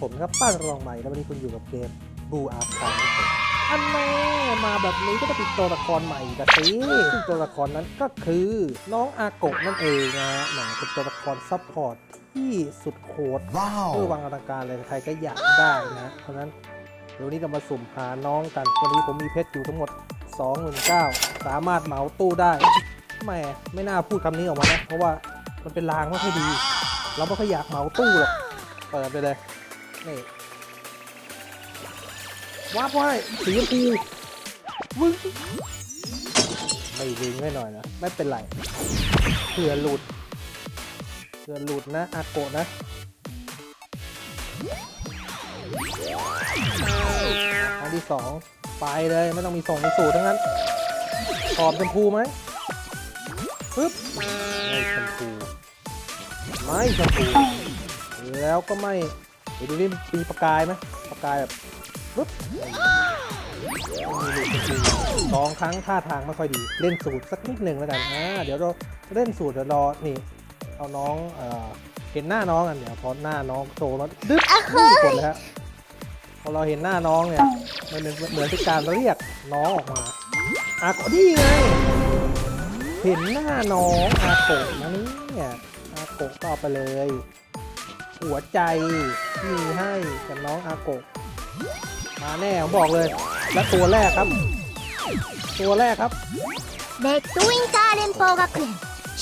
ครับป้านรองใหม่แล้ววันนี้คุณอยู่กับเกมบูอาคาอันแน่มาแบบนี้ก็จะติดตัวละครใหม่กันสิซึ่งตัวละครนั้นก็คือน้องอาโกะนั่นเองนะฮะแหมเป็นตัวละครซัพพอร์ตที่สุดโหดเพื่อ Wow. วางอลังการเลยใครก็อยากได้นะเพราะฉะนั้นเดี๋ยววนนี้เรามาสุ่มหาน้องกันวันนี้ผมมีเพชรอยู่ทั้งหมด29,000สามารถเหมาตู้ได้แหมไม่น่าพูดคำนี้ออกมานะเพราะว่ามันเป็นลางไม่ค่อยดี เราไม่ค่อยอยากเหมาตู้หรอกเปิดไปเลย นี่ว้าบไว้สีชมพูวึ้งไม่วึ้งให้หน่อยนะ ไม่เป็นไรเผื่อหลุดเผื่อหลุดนะอาโกะนะอันที่สองไปเลยไม่ต้องมีส่งมีสูตรทั้งนั้นขอบชมพูไหมปึ๊บไม่ชมพูไม่ชมพูแล้วก็ไม่ ดี๋ยวดูนี่มีประกายไหมประกายแบบปึ๊บไม่มีลูกชมพูสองครั้งท่าทางไม่ค่อยดีเล่นสูตรสักนิดหนึ่งแล้วกันอ่าเดี๋ยวเราเล่นสูตรเดี๋ยวรอนี่เอาน้องเอ่อเห็นหน้าน้องกันเดี๋ยวพอหน้าน้องโตแล้วดึ๊บนี่กดเลยฮะพอเราเห็นหน้าน้องเนี่ยมันเป็นเหมือนเป็นการเรียกน้องออกมาอาโกะนี่ไงเห็นหน้าน้องอาโกะนะเนี่ยอาโกะก็เอาไปเลย หัวใจที่มีให้กับน้องอาโกะมาแน่ผมบอกเลย และตัวแรกครับ ตัวแรกครับ レッドウィンター連邦学園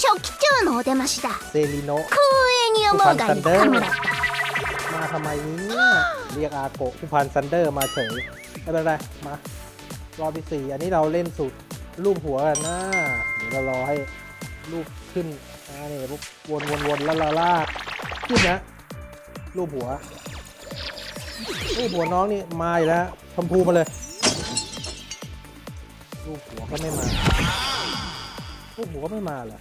初期長のお出ましだ เซริโนะ 光栄に思うがいいカムだった มาทำไมเนี่ยเรียกอาโกะผู้พันซันเดอร์มาเฉยไม่เป็นไร มารอบที่สี่อันนี้เราเล่นสูตรรูปหัวกันนะ เดี๋ยวเรารอให้รูปขึ้นอ่านี่ปุ๊บวนวนวนแล้วลาลากขึ้นนะ รูปหัว รูปหัวน้องนี่มาอีกแล้วชมพูมาเลย รูปหัวก็ไม่มา รูปหัวก็ไม่มาเหรอ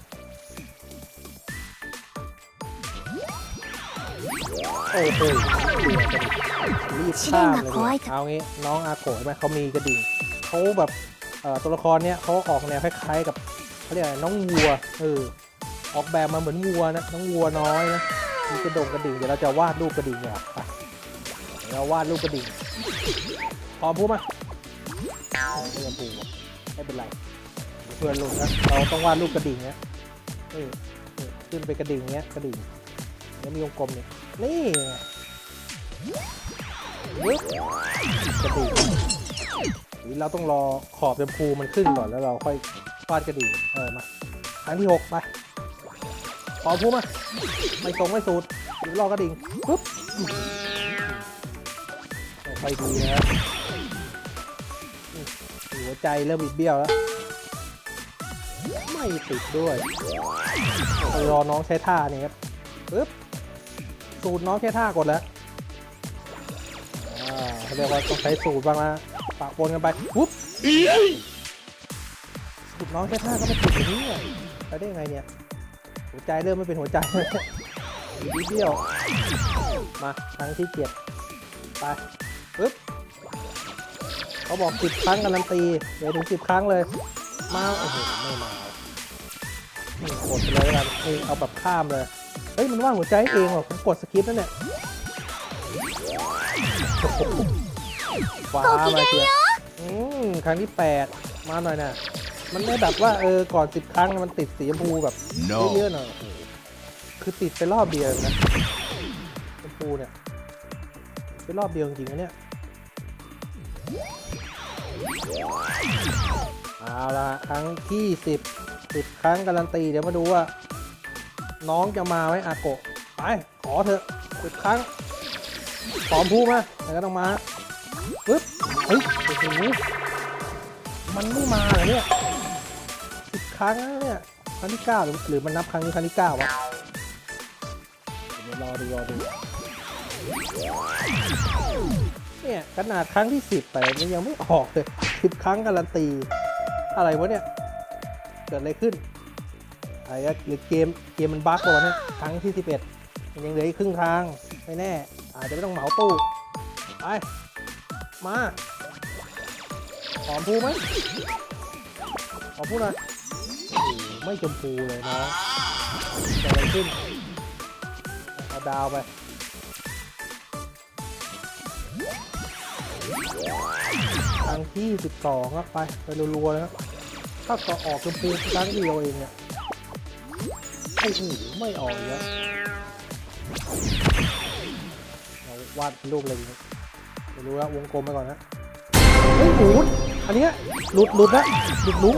โอ้โหรีบข้ามเลยดีกว่าเอางี้น้องอาโกะไหมเขามีกระดิ่งเขาแบบตัวละครเนี้ยเขาออกแนวคล้ายๆกับเขาเรียกอะไรน้องวัวเออออกแบบมาเหมือนวัวนะน้องวัวน้อยนะ มีกระดงกระดิ่งเดี๋ยวเราจะวาดรูปกระดิ่งเนี่ยไปเดี๋ยวเราวาดรูปกระดิ่งพร้อมพูดมาไม่ยอมพูดไม่เป็นไรเพื่อนลุงนะเราต้องวาดรูปกระดิ่งเนี้ยเออขึ้นไปกระดิ่งเนี้ยกระดิ่งแล้วมีวงกลมเนี่ยนี่ยึดกระดิ่งเราต้องรอขอบชมพูมันขึ้นก่อนแล้วเราค่อยฟาดกระดิ่งเออมาครั้งที่หกไป อบพูมาไม่ตรงไม่สูตรหรือรอกระดิ่งปุ๊บไปดีนะครับอืมหัวใจเริ่มบิดเบี้ยวแล้ว ไม่ติดด้วยไปรอน้องใช้ท่านี่ครับปึ๊บสูตรน้องแค่ท่ากดแล้วอ่าเขาเรียกว่าต้องใช้สูตรบ้างนะปะปนกันไปปุ๊บสูตรน้องแค่ท่าก็ไม่ติดอย่างนี้อะไปได้ยังไงเนี่ย หัวใจเริ่มไม่เป็นหัวใจนิดเดียว มาครั้งที่เจ็ดไปปุ๊บเขาบอกสิบครั้งการันตีเดี๋ยวถึงสิบครั้งเลย มาโอ้โหไม่มานี่กดเลยล้วกันเอาแบบข้ามเลย เฮ้ย มันว่างหัวใจเองเหรอผมกดสคริปต์นั่นเนี่ยว้ามาเชียอืมครั้งที่8มาหน่อยนะ มันไม่แบบว่าเออก่อนสิบครั้งมันติดสีชมพูแบบ No. เยอะๆหน่อยโอ้โหคือติดไปรอบเดียวนะชมพูเนี่ยไปรอบเดียวจริงๆนะเนี่ยเอาละครั้งที่สิบสิบครั้งการันตีเดี๋ยวมาดูว่า น้องจะมาไหมอาโกะไปขอเถอะสิบครั้งขอมพูมาแต่ก็ต้องมาปึ๊บเฮ้ยโอ้โหมันไม่มาเหรอเนี่ยสิบ ครั้งแล้วเนี่ยครั้งที่เก้าหรือหรือมันนับครั้งนี้ครั้งที่เก้าวะเดี๋ยวรอดูรอดูเนี่ยขนาดครั้งที่สิบไปมันยังไม่ออกเลยสิบครั้งการันตี อะไรวะเนี่ย เกิดอะไรขึ้นอะไรก็หรือเกมเกมมันบั๊กก่อนนะครั้งที่11มันยังเหลืออีกครึ่งทางไม่แน่ อาจจะไม่ต้องเหมาตู้ไปมาหอมพูไหมหอมพูหน่อย ไม่ชมพูเลยน้องเกิดอะไรขึ้น เอาดาวไป ครั้งที่ 12 ครับ ไป ไปรัวๆนะครับ ถ้าก็อออกชมพูครั้งเดียวเองเนี่ยไอ้หูไม่ออกอีกแล้วเราวาดรูปอะไรดีไม่รู้แล้ววงกลมไปก่อนนะเฮ้ยหมุนอันนี้หลุดหลุดนะหลุดลุง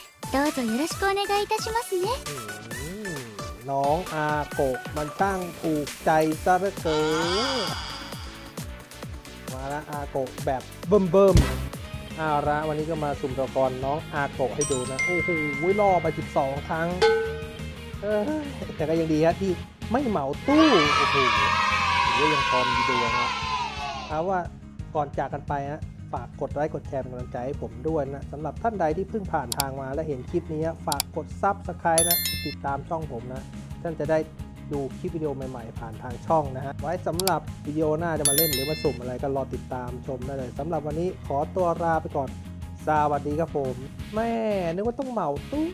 どうぞよろしくお願いいたしますね อืมน้องอาโกะมันช่างถูกใจซะเหลือเกินมาแล้วอาโกะแบบเบิ่มเบิ่มๆเอาละวันนี้ก็มาสุ่มตัวละครน้องอาโกะให้ดูนะ โอ้โหล่อไป 12 ครั้งเออแต่ก็ยังดีฮะที่ไม่เหมาตู้โอ้โหถือว่ายังพอมีดวงนะเอาว่าก่อนจากกันไปฮะ ฝากกดไลค์กดแชร์เป็นกำลังใจให้ผมด้วยนะสำหรับท่านใดที่เพิ่งผ่านทางมาและเห็นคลิปนี้ ฝากกดซับสไครต์นะ ติดตามช่องผมนะ ท่านจะได้ดูคลิปวิดีโอใหม่ๆ ผ่านทางช่องนะฮะ ไว้สำหรับวิดีโอหน้าจะมาเล่นหรือมาสุ่มอะไรก็รอติดตามชมได้เลยสำหรับวันนี้ขอตัวลาไปก่อนสวัสดีครับผม แม่นึกว่าต้องเหมาตู้